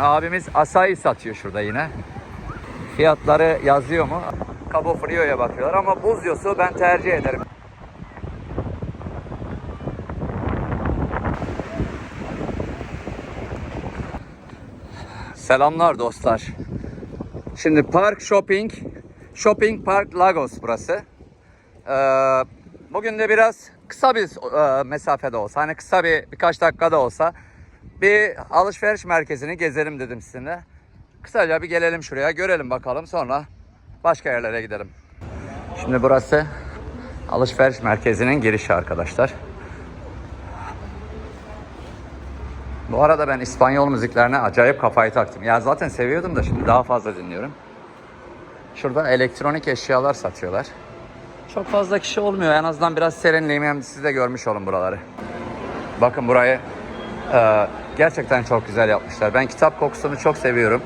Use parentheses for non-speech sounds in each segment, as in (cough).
abimiz asayı satıyor şurada yine. Fiyatları yazıyor mu? Cabo Frio'ya bakıyorlar ama buz yosu ben tercih ederim. Selamlar dostlar. Şimdi Park Shopping, Shopping Park Lagos burası. Ee, bugün de biraz kısa bir e, mesafede olsa, hani kısa bir birkaç dakikada olsa bir alışveriş merkezini gezelim dedim sizinle. Kısaca bir gelelim şuraya, görelim bakalım sonra başka yerlere gidelim. Şimdi burası alışveriş merkezinin girişi arkadaşlar. Bu arada ben İspanyol müziklerine acayip kafayı taktım. Ya zaten seviyordum da şimdi daha fazla dinliyorum. Şurada elektronik eşyalar satıyorlar. Çok fazla kişi olmuyor. En azından biraz serinleyeyim. Hem siz de görmüş olun buraları. Bakın burayı e, gerçekten çok güzel yapmışlar. Ben kitap kokusunu çok seviyorum.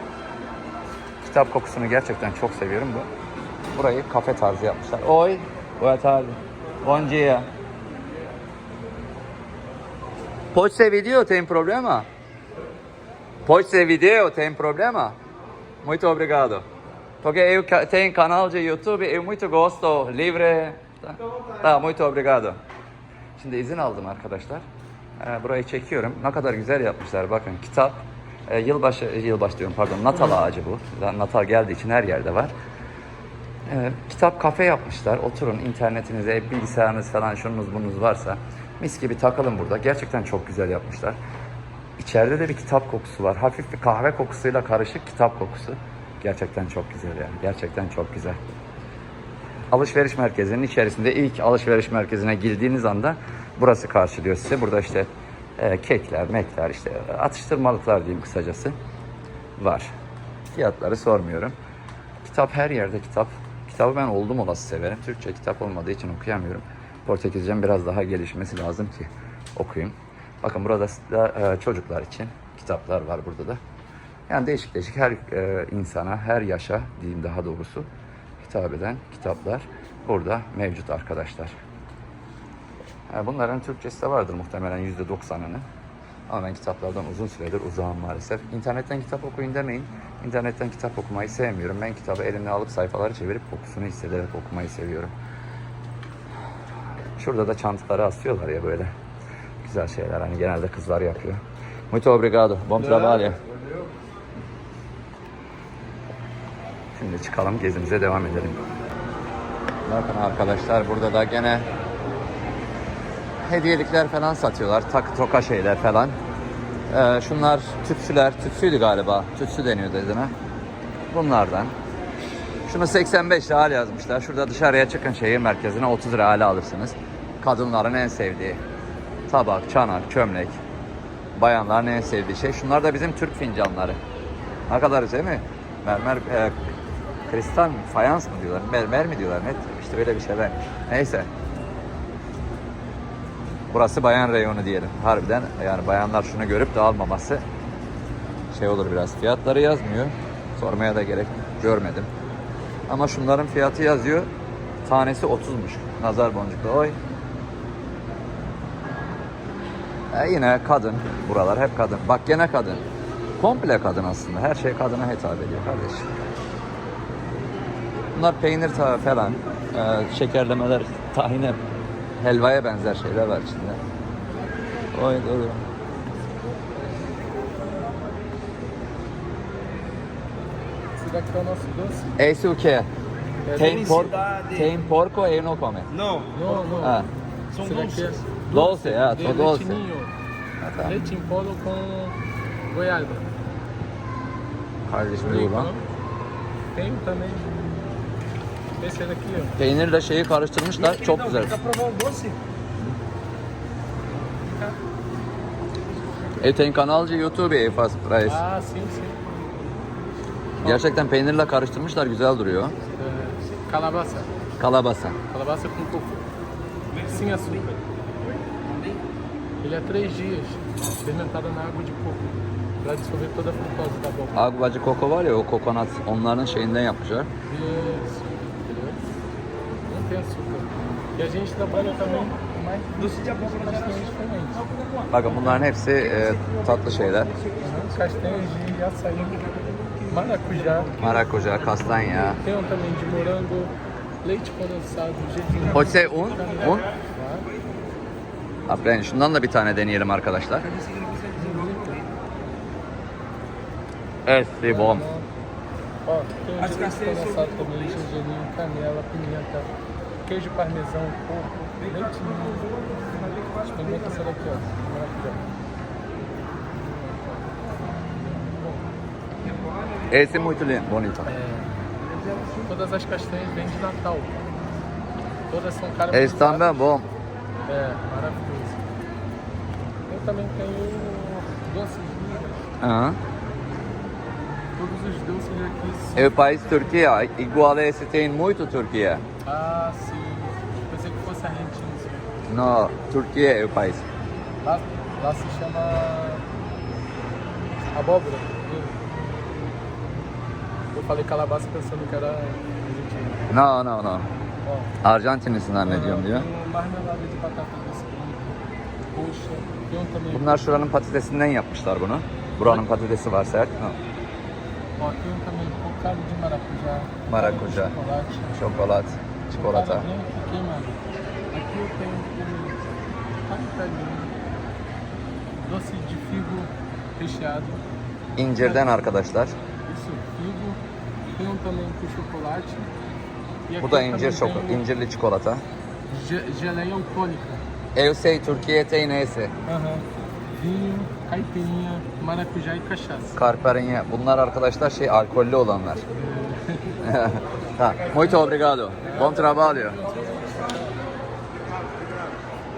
Kitap kokusunu gerçekten çok seviyorum. Bu Burayı kafe tarzı yapmışlar. Oi, boa tarde. Bom dia. Video, tem problema? Pode video, tem problema? Muito obrigado. Porque eu tenho canal de YouTube, eu muito gosto, livre. Tá, tá muito obrigado. Şimdi izin aldım arkadaşlar. Burayı çekiyorum. Ne kadar güzel yapmışlar bakın. Kitap, e, yılbaşı, yılbaşı diyorum pardon, Natal ağacı bu. Zaten Natal geldiği için her yerde var. Ee, kitap kafe yapmışlar. Oturun internetinize, bilgisayarınız falan şununuz bununuz varsa mis gibi takılın burada. Gerçekten çok güzel yapmışlar. İçeride de bir kitap kokusu var. Hafif bir kahve kokusuyla karışık kitap kokusu. Gerçekten çok güzel yani. Gerçekten çok güzel. Alışveriş merkezinin içerisinde ilk alışveriş merkezine girdiğiniz anda burası karşılıyor size. Burada işte e, kekler, mekler, işte atıştırmalıklar diyeyim kısacası var. Fiyatları sormuyorum. Kitap her yerde kitap. Kitabı ben oldum olası severim. Türkçe kitap olmadığı için okuyamıyorum. Portekizcem biraz daha gelişmesi lazım ki okuyayım. Bakın burada da e, çocuklar için kitaplar var burada da. Yani değişik değişik her e, insana, her yaşa diyeyim daha doğrusu hitap eden kitaplar burada mevcut arkadaşlar. Bunların Türkçesi de vardır muhtemelen %90'ını. Ama ben kitaplardan uzun süredir uzağım maalesef. İnternetten kitap okuyun demeyin. İnternetten kitap okumayı sevmiyorum. Ben kitabı elimle alıp sayfaları çevirip kokusunu hissederek okumayı seviyorum. Şurada da çantaları asıyorlar ya böyle. Güzel şeyler hani genelde kızlar yapıyor. Muito obrigado. Bom trabalho. Şimdi çıkalım gezimize devam edelim. Bakın arkadaşlar burada da gene hediyelikler falan satıyorlar. Takı toka şeyler falan. Ee, şunlar tütsüler. Tütsüydü galiba. Tütsü deniyor dediğine. Bunlardan. Şunu 85 real yazmışlar. Şurada dışarıya çıkın şehir merkezine 30 real alırsınız. Kadınların en sevdiği tabak, çanak, çömlek. Bayanların en sevdiği şey. Şunlar da bizim Türk fincanları. Ne kadar güzel mi? Mermer, e, kristal mı, fayans mı diyorlar? Mermer mi diyorlar? Ne? İşte böyle bir şeyler. Neyse. Burası bayan reyonu diyelim. Harbiden yani bayanlar şunu görüp de almaması şey olur biraz. Fiyatları yazmıyor. Sormaya da gerek görmedim. Ama şunların fiyatı yazıyor. Tanesi 30'muş. Nazar boncuklu. Oy. E yine kadın. Buralar hep kadın. Bak gene kadın. Komple kadın aslında. Her şey kadına hitap ediyor kardeşim. Bunlar peynir falan. e, şekerlemeler, tahine, helvaya benzer şeyler var içinde. Oy doğru. Será que é o nosso doce? Esse o que é? É Tem, por... felicidade. Tem porco e não come. Não, Não, não. Ah, são Será que é doces. doce, é, de tô doce. leite ninho? Ah, tá. Leite em polo com goiaba. Kardeşim dur lan. Tem também. Peynirle şeyi karıştırmışlar. Çok güzel. E tem canal de YouTube e faz sim. Gerçekten peynirle karıştırmışlar. Güzel duruyor. É, calabaça. Kalabasa. Calabaça com coco. Sem açúcar. Ele é três dias fermentado na água de coco. Pra dissolver toda a frutose da boca. Agbacı koko var ya o kokonat onların şeyinden yapmışlar. Não tem açúcar. E a gente trabalha também mais castanhas diferentes. Bakın bunların hepsi e, tatlı şeyler. Castanhas de açaí, maracujá, Marakuja, kastanya. tem um também de morango, leite condensado, gergelim. Pode ser un? Un? Aferin. Şundan da bir tane deneyelim arkadaşlar. Evet, bom. Ó, tem de queijo parmesão, coco, leite ninho. Experimenta essa daqui, ó. Esse é muito lindo, bonito. É, todas as castanhas vêm de Natal. Todas são Esse caramelizadas. também bom. É, maravilhoso. Eu também tenho doces de migas. Hı. Todos os doces aqui são... É o país Türkiye. Igual esse tem muito Türkiye. Ah, sim. No, Türkiye é o país. Lá, lá se chama abóbora. Eu falei calabaça pensando que era argentino. No, no, no. Ó, Arjantinlisin zannediyorum diyor. Tem marmelada de batata doce. Poxa, tem um também. Bunlar şuranın patatesinden yapmışlar bunu. Buranın patatesi var sert. Ha. Ó, tem um também cocado de maracujá. Maracujá. Chocolate. Çikolata. Cara, vem aqui, mano. Doce de figo recheado. İncirden arkadaşlar. Isso, figo. Tem um também com chocolate. E Bu aqui da incir também incirli çikolata. ge- geleia alcoólica. Eu sei Türkiye tem neyse. Aham. Vinho, caipirinha, maracujá e cachaça. Karperinye. Bunlar arkadaşlar şey alkollü olanlar. (laughs) ha, muito obrigado. Bom trabalho.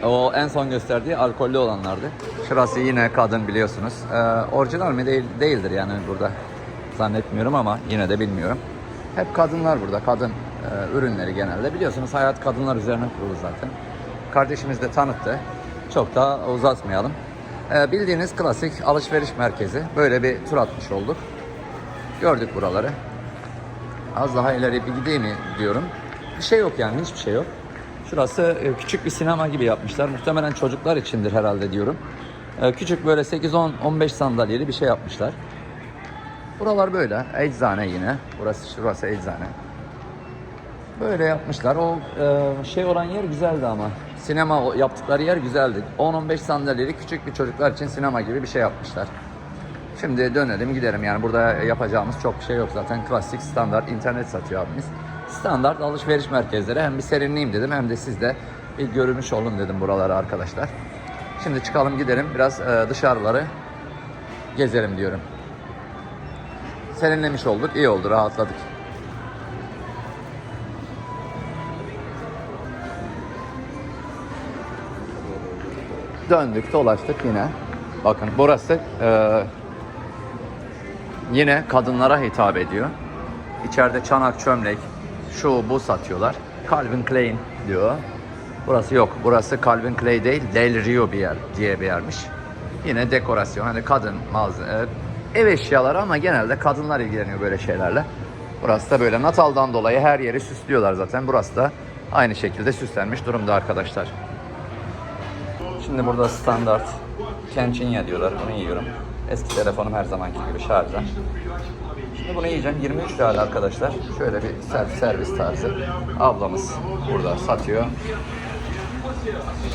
O en son gösterdiği alkollü olanlardı. Şurası yine kadın biliyorsunuz. Ee, orijinal mi değil değildir yani burada zannetmiyorum ama yine de bilmiyorum. Hep kadınlar burada. Kadın e, ürünleri genelde biliyorsunuz hayat kadınlar üzerine kurulu zaten. Kardeşimiz de tanıttı. Çok daha uzatmayalım. Ee, bildiğiniz klasik alışveriş merkezi. Böyle bir tur atmış olduk. Gördük buraları. Az daha ileri bir gideyim mi diyorum. Bir şey yok yani hiçbir şey yok. Şurası e, küçük bir sinema gibi yapmışlar. Muhtemelen çocuklar içindir herhalde diyorum. E, Küçük böyle 8-10-15 sandalyeli bir şey yapmışlar. Buralar böyle. Eczane yine. Burası şurası eczane. Böyle yapmışlar. O e, şey olan yer güzeldi ama. Sinema yaptıkları yer güzeldi. 10-15 sandalyeli küçük bir çocuklar için sinema gibi bir şey yapmışlar. Şimdi dönelim gidelim yani burada yapacağımız çok bir şey yok zaten klasik standart internet satıyor abimiz. Standart alışveriş merkezleri hem bir serinleyeyim dedim hem de siz de bir görmüş olun dedim buraları arkadaşlar. Şimdi çıkalım gidelim biraz e, dışarıları gezelim diyorum. Serinlemiş olduk iyi oldu rahatladık. Döndük dolaştık yine. Bakın burası e, yine kadınlara hitap ediyor. İçeride çanak çömlek şu bu satıyorlar. Calvin Klein diyor. Burası yok. Burası Calvin Klein değil Del Rio bir yer diye bir yermiş. Yine dekorasyon hani kadın malzeme ev eşyaları ama genelde kadınlar ilgileniyor böyle şeylerle. Burası da böyle Natal'dan dolayı her yeri süslüyorlar zaten. Burası da aynı şekilde süslenmiş durumda arkadaşlar. Şimdi burada standart kençinya diyorlar. Bunu yiyorum. Eski telefonum her zamanki gibi şarjda. Şimdi bunu yiyeceğim. 23 lira arkadaşlar. Şöyle bir self servis tarzı. Ablamız burada satıyor.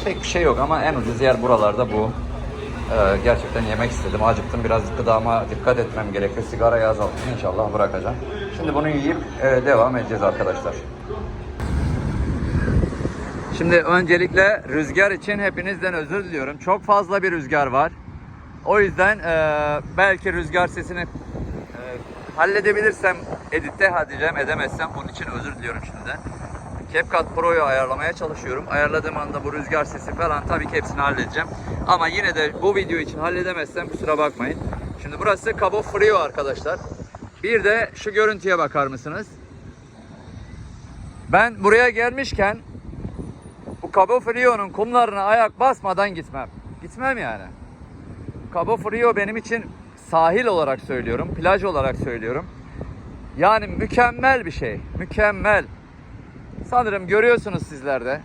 Pek bir şey yok ama en ucuz yer buralarda bu. Ee, gerçekten yemek istedim. Acıktım. Biraz gıdama dikkat etmem gerekiyor. Sigarayı azalttım. İnşallah bırakacağım. Şimdi bunu yiyip e, devam edeceğiz arkadaşlar. Şimdi öncelikle rüzgar için hepinizden özür diliyorum. Çok fazla bir rüzgar var. O yüzden e, belki rüzgar sesini halledebilirsem editte halledeceğim. Edemezsem bunun için özür diliyorum şimdiden. CapCut Pro'yu ayarlamaya çalışıyorum. Ayarladığım anda bu rüzgar sesi falan tabii ki hepsini halledeceğim. Ama yine de bu video için halledemezsem kusura bakmayın. Şimdi burası Cabo Frio arkadaşlar. Bir de şu görüntüye bakar mısınız? Ben buraya gelmişken bu Cabo Frio'nun kumlarına ayak basmadan gitmem. Gitmem yani. Cabo Frio benim için sahil olarak söylüyorum, plaj olarak söylüyorum. Yani mükemmel bir şey. Mükemmel. Sanırım görüyorsunuz sizler de.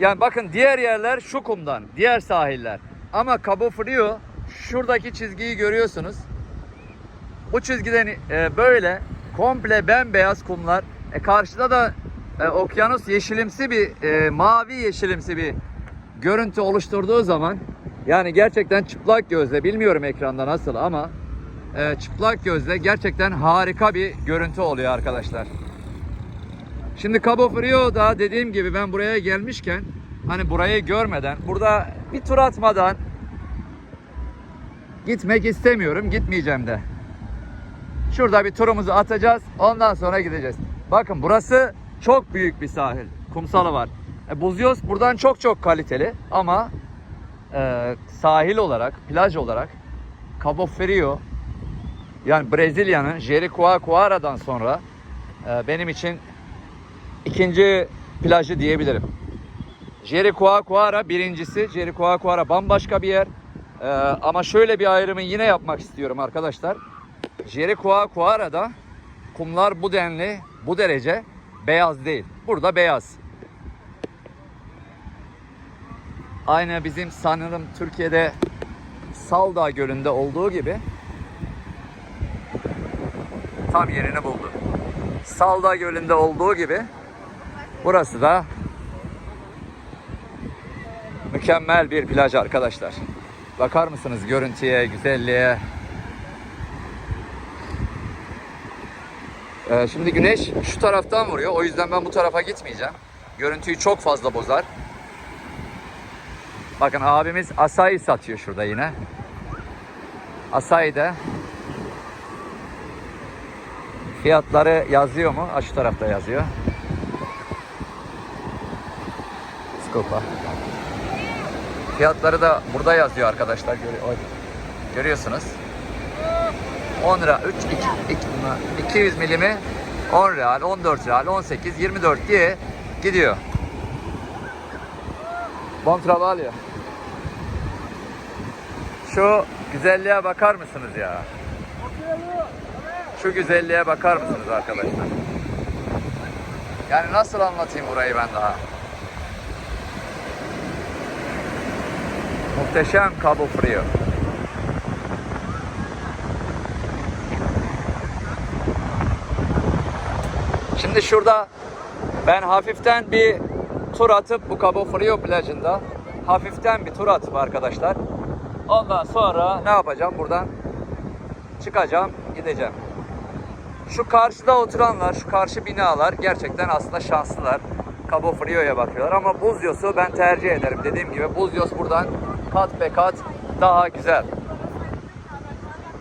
Yani bakın diğer yerler şu kumdan, diğer sahiller. Ama Cabo Frio şuradaki çizgiyi görüyorsunuz. Bu çizgiden e, böyle komple bembeyaz kumlar. E, karşıda da e, okyanus yeşilimsi bir e, mavi yeşilimsi bir görüntü oluşturduğu zaman yani gerçekten çıplak gözle bilmiyorum ekranda nasıl ama e, çıplak gözle gerçekten harika bir görüntü oluyor arkadaşlar. Şimdi Cabo Frio'da dediğim gibi ben buraya gelmişken hani burayı görmeden burada bir tur atmadan gitmek istemiyorum gitmeyeceğim de. Şurada bir turumuzu atacağız ondan sonra gideceğiz. Bakın burası çok büyük bir sahil. Kumsalı var. E, Buzios buradan çok çok kaliteli ama e, sahil olarak, plaj olarak Cabo Frio yani Brezilya'nın Jericoacoara'dan sonra e, benim için ikinci plajı diyebilirim. Jericoacoara birincisi. Jericoacoara bambaşka bir yer. E, ama şöyle bir ayrımı yine yapmak istiyorum arkadaşlar. Jericoacoara'da kumlar bu denli, bu derece beyaz değil. Burada beyaz. Aynı bizim sanırım Türkiye'de Saldağ Gölü'nde olduğu gibi tam yerini buldu. Saldağ Gölü'nde olduğu gibi burası da mükemmel bir plaj arkadaşlar. Bakar mısınız görüntüye, güzelliğe? Ee, şimdi güneş şu taraftan vuruyor. O yüzden ben bu tarafa gitmeyeceğim. Görüntüyü çok fazla bozar. Bakın abimiz asayı satıyor şurada yine. Asayı da fiyatları yazıyor mu? Şu tarafta yazıyor. Skopa. Fiyatları da burada yazıyor arkadaşlar. Görüyorsunuz. 10 lira 3 2, 200 milimi 10 real, 14 real, 18, 24 diye gidiyor. Bon trabalho. Şu güzelliğe bakar mısınız ya? Şu güzelliğe bakar mısınız arkadaşlar? Yani nasıl anlatayım burayı ben daha? Muhteşem Cabo Frio. Şimdi şurada ben hafiften bir tur atıp bu Cabo Frio plajında hafiften bir tur atıp arkadaşlar. Ondan sonra ne yapacağım buradan? Çıkacağım, gideceğim. Şu karşıda oturanlar, şu karşı binalar gerçekten aslında şanslılar. Cabo Frio'ya bakıyorlar ama Buzios'u ben tercih ederim. Dediğim gibi Buzios buradan kat be kat daha güzel.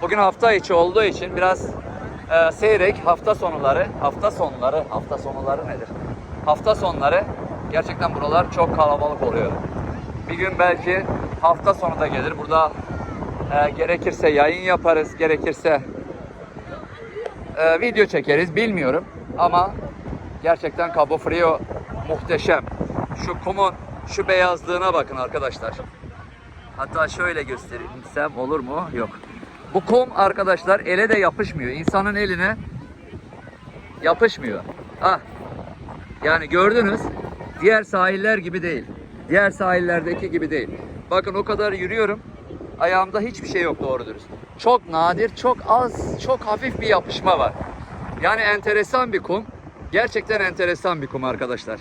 Bugün hafta içi olduğu için biraz e, seyrek hafta sonları, hafta sonları, hafta sonları nedir? Hafta sonları gerçekten buralar çok kalabalık oluyor. Bir gün belki hafta sonu da gelir. Burada e, gerekirse yayın yaparız, gerekirse e, video çekeriz bilmiyorum ama gerçekten Cabo Frio muhteşem. Şu kumun şu beyazlığına bakın arkadaşlar. Hatta şöyle göstereyim olur mu? Yok. Bu kum arkadaşlar ele de yapışmıyor. İnsanın eline yapışmıyor. Ah. Yani gördünüz. Diğer sahiller gibi değil. Diğer sahillerdeki gibi değil. Bakın o kadar yürüyorum. Ayağımda hiçbir şey yok doğru dürüst. Çok nadir, çok az, çok hafif bir yapışma var. Yani enteresan bir kum. Gerçekten enteresan bir kum arkadaşlar.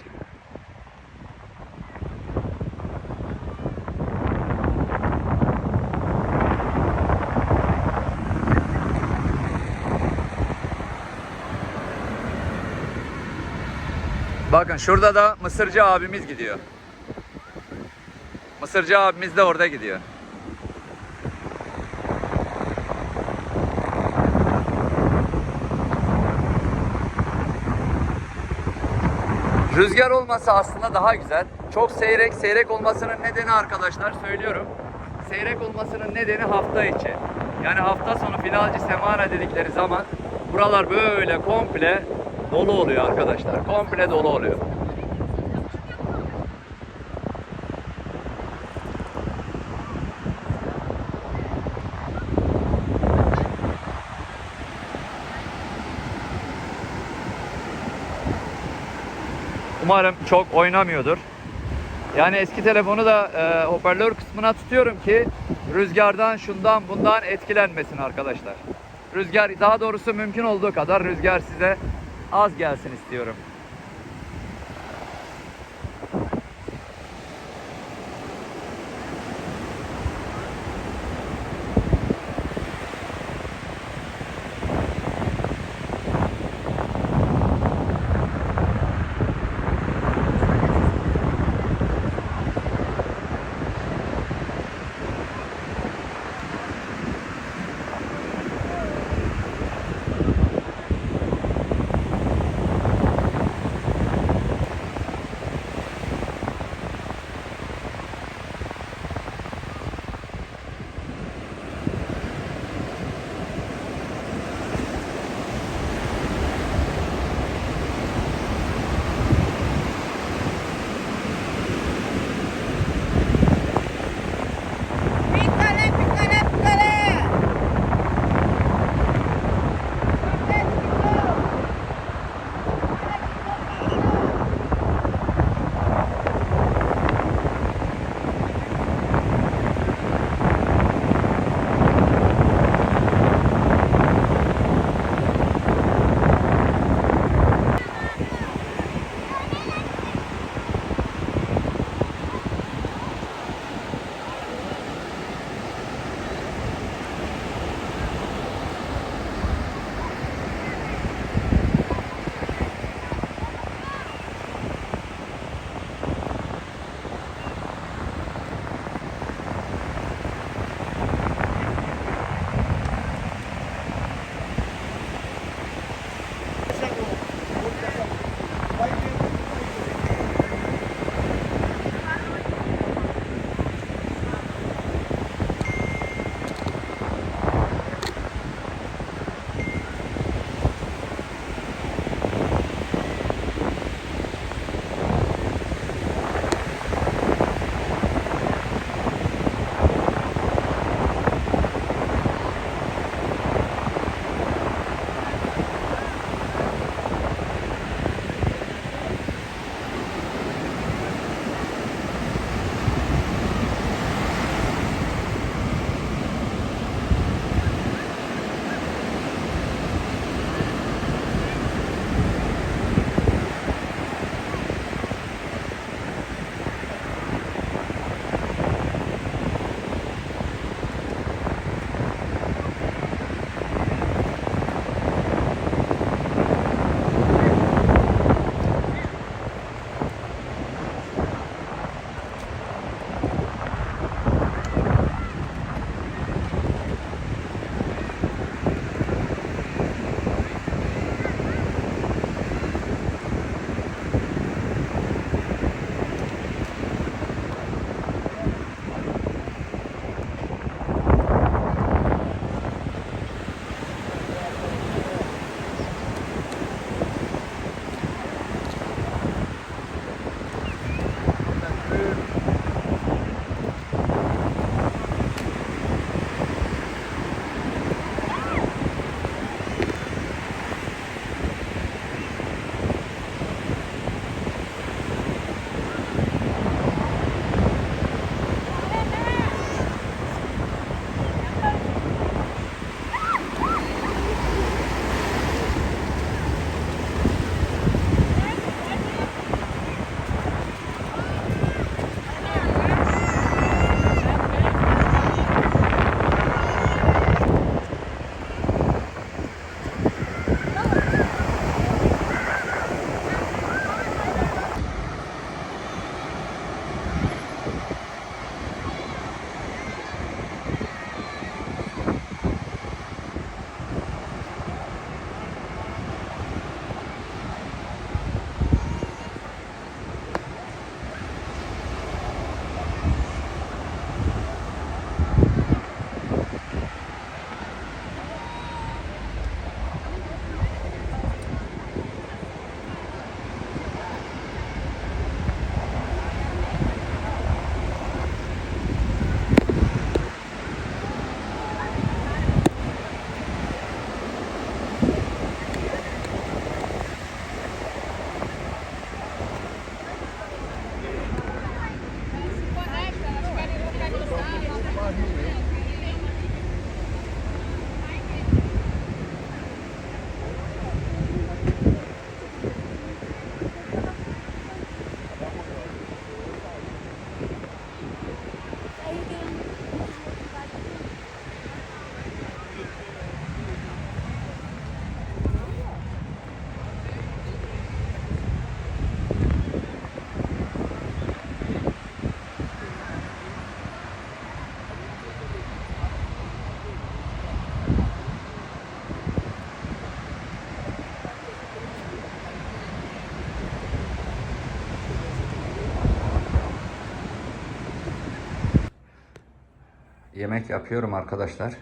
Bakın şurada da Mısırcı abimiz gidiyor. Mısırcı abimiz de orada gidiyor. Rüzgar olması aslında daha güzel. Çok seyrek, seyrek olmasının nedeni arkadaşlar söylüyorum. Seyrek olmasının nedeni hafta içi. Yani hafta sonu finalci semana dedikleri zaman buralar böyle komple dolu oluyor arkadaşlar. Komple dolu oluyor. Umarım çok oynamıyordur. Yani eski telefonu da e, hoparlör kısmına tutuyorum ki rüzgardan şundan bundan etkilenmesin arkadaşlar. Rüzgar daha doğrusu mümkün olduğu kadar rüzgar size az gelsin istiyorum. Yemek yapıyorum arkadaşlar.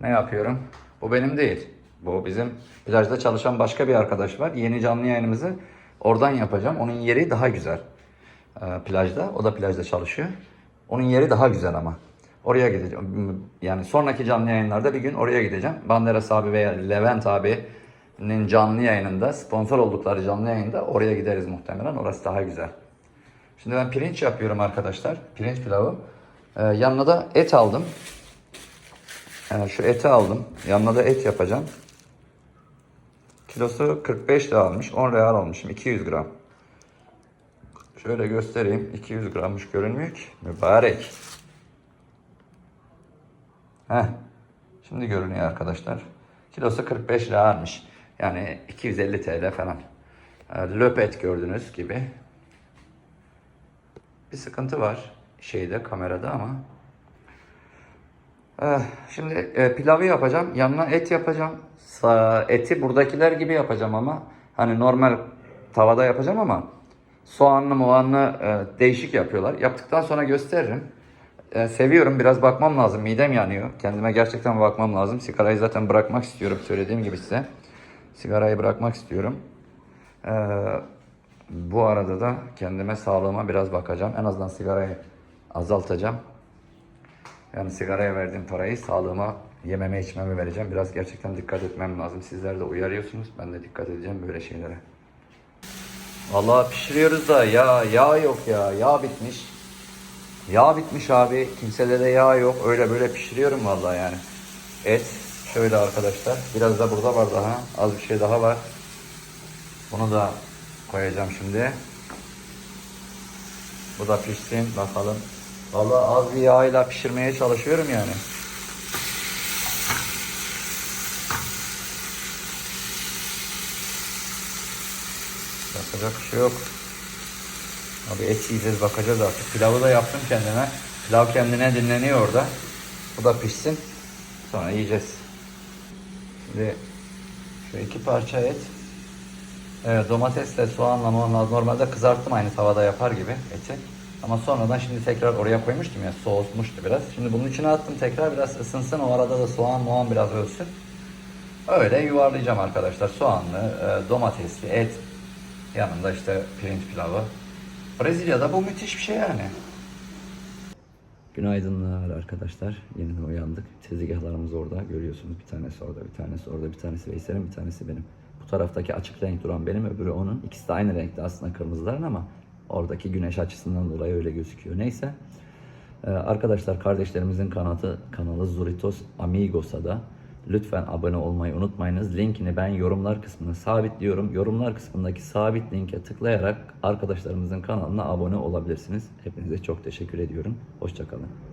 Ne yapıyorum? Bu benim değil. Bu bizim plajda çalışan başka bir arkadaş var. Yeni canlı yayınımızı oradan yapacağım. Onun yeri daha güzel. Ee, plajda. O da plajda çalışıyor. Onun yeri daha güzel ama. Oraya gideceğim. Yani sonraki canlı yayınlarda bir gün oraya gideceğim. Banderas abi veya Levent abinin canlı yayınında, sponsor oldukları canlı yayında oraya gideriz muhtemelen. Orası daha güzel. Şimdi ben pirinç yapıyorum arkadaşlar. Pirinç pilavı. Ee, yanına da et aldım. Ee, şu eti aldım. Yanına da et yapacağım. Kilosu 45 lira almış. 10 real almışım. 200 gram. Şöyle göstereyim. 200 grammış görünmüyor ki. Mübarek. Heh. Şimdi görünüyor arkadaşlar. Kilosu 45 lira almış. Yani 250 TL falan. Ee, Löp et gördüğünüz gibi. Bir sıkıntı var şeyde kamerada ama. Eh, Şimdi e, pilavı yapacağım. Yanına et yapacağım. Eti buradakiler gibi yapacağım ama hani normal tavada yapacağım ama soğanlı muanlı e, değişik yapıyorlar. Yaptıktan sonra gösteririm. E, seviyorum. Biraz bakmam lazım. Midem yanıyor. Kendime gerçekten bakmam lazım. Sigarayı zaten bırakmak istiyorum. Söylediğim gibi size. Sigarayı bırakmak istiyorum. Bu arada da kendime sağlığıma biraz bakacağım. En azından sigarayı azaltacağım. Yani sigaraya verdiğim parayı sağlığıma, yememe içmeme vereceğim. Biraz gerçekten dikkat etmem lazım. Sizler de uyarıyorsunuz. Ben de dikkat edeceğim böyle şeylere. Vallahi pişiriyoruz da ya yağ yok ya. Yağ bitmiş. Yağ bitmiş abi. Kimsede de yağ yok. Öyle böyle pişiriyorum vallahi yani. Et şöyle arkadaşlar. Biraz da burada var daha. Az bir şey daha var. Bunu da koyacağım şimdi. Bu da pişsin bakalım. Vallahi az bir yağıyla pişirmeye çalışıyorum yani. Yapacak bir şey yok. Abi et yiyeceğiz bakacağız artık. Pilavı da yaptım kendime. Pilav kendine dinleniyor orada. Bu da pişsin. Sonra yiyeceğiz. Şimdi şu iki parça et. Evet, domatesle soğanla normalde kızarttım aynı tavada yapar gibi eti. Ama sonradan şimdi tekrar oraya koymuştum ya soğutmuştu biraz. Şimdi bunun içine attım tekrar biraz ısınsın o arada da soğan muan biraz ölsün. Öyle yuvarlayacağım arkadaşlar. Soğanlı, e, domatesli et. Yanında işte pirinç pilavı. Brezilya'da bu müthiş bir şey yani. Günaydınlar arkadaşlar. Yeniden uyandık. Tezgahlarımız orada. Görüyorsunuz bir tanesi orada, bir tanesi orada, bir tanesi Veysel'in, bir tanesi benim. Bu taraftaki açık renk duran benim, öbürü onun. İkisi de aynı renkte aslında kırmızıların ama oradaki güneş açısından dolayı öyle gözüküyor. Neyse. Ee, arkadaşlar kardeşlerimizin kanalı, kanalı Zuritos Amigos'a da lütfen abone olmayı unutmayınız. Linkini ben yorumlar kısmına sabitliyorum. Yorumlar kısmındaki sabit linke tıklayarak arkadaşlarımızın kanalına abone olabilirsiniz. Hepinize çok teşekkür ediyorum. Hoşçakalın.